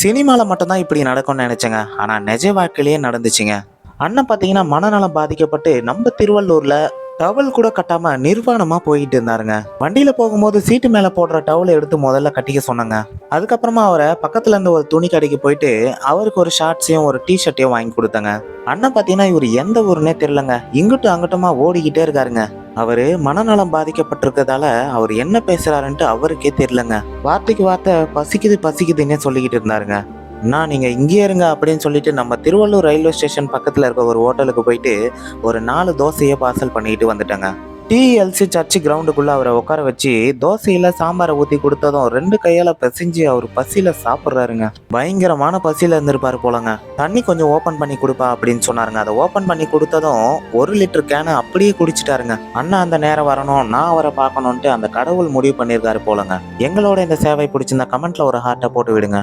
சினிமாவில் மட்டும்தான் இப்படி நடக்கும்னு நினைச்சேங்க. ஆனால் நிஜ வாழ்க்கையிலேயே நடந்துச்சுங்க. அண்ணன் பார்த்தீங்கன்னா மனநலம் பாதிக்கப்பட்டு நம்ம திருவள்ளூரில் டவல் கூட கட்டாம நிர்வாணமா போயிட்டு இருந்தாருங்க. வண்டியில போகும்போது சீட்டு மேல போடுற டவலை எடுத்து முதல்ல கட்டிக்க சொன்னாங்க. அதுக்கப்புறமா அவரை பக்கத்துல இருந்து ஒரு துணி கடைக்கு போயிட்டு அவருக்கு ஒரு ஷார்ட்ஸையும் ஒரு டி ஷர்ட்டையும் வாங்கி கொடுத்தாங்க. அண்ணன் பார்த்தீங்கன்னா இவர் எந்த ஊருன்னே தெரியலங்க. இங்கிட்டும் அங்கிட்டுமா ஓடிக்கிட்டே இருக்காருங்க. அவரு மனநலம் பாதிக்கப்பட்டிருக்கதால அவர் என்ன பேசுறாருன்ட்டு அவருக்கே தெரியலங்க. வார்த்தைக்கு வார்த்தை பசிக்குது பசிக்குதுன்னே சொல்லிக்கிட்டு இருந்தாருங்க. நான் நீங்க இங்கேயே இருங்க அப்படின்னு சொல்லிட்டு நம்ம திருவள்ளூர் ரயில்வே ஸ்டேஷன் பக்கத்துல இருக்க ஒரு ஹோட்டலுக்கு போயிட்டு ஒரு நாலு தோசையை பார்சல் பண்ணிட்டு வந்துட்டேங்க. டிஎல்சி சர்ச்சு கிரவுண்டுக்குள்ள அவரை உட்கார வச்சு தோசையில் சாம்பாரை ஊற்றி கொடுத்ததும் ரெண்டு கையால் பிசைஞ்சு அவர் பசியில் சாப்பிட்றாருங்க. பயங்கரமான பசியில் இருந்திருப்பார் போலங்க. தண்ணி கொஞ்சம் ஓப்பன் பண்ணி கொடுப்பா அப்படின்னு சொன்னாருங்க. அதை ஓப்பன் பண்ணி கொடுத்ததும் ஒரு லிட்டர் கேனை அப்படியே குடிச்சிட்டாருங்க. அண்ணா அந்த நேரம் வரணும் நான் அவரை பார்க்கணுன்ட்டு அந்த கடவுள் முடிவு பண்ணியிருக்காரு போலங்க. எங்களோட இந்த சேவை பிடிச்சிருந்தா கமெண்ட்ல ஒரு ஹார்ட்டை போட்டு விடுங்க.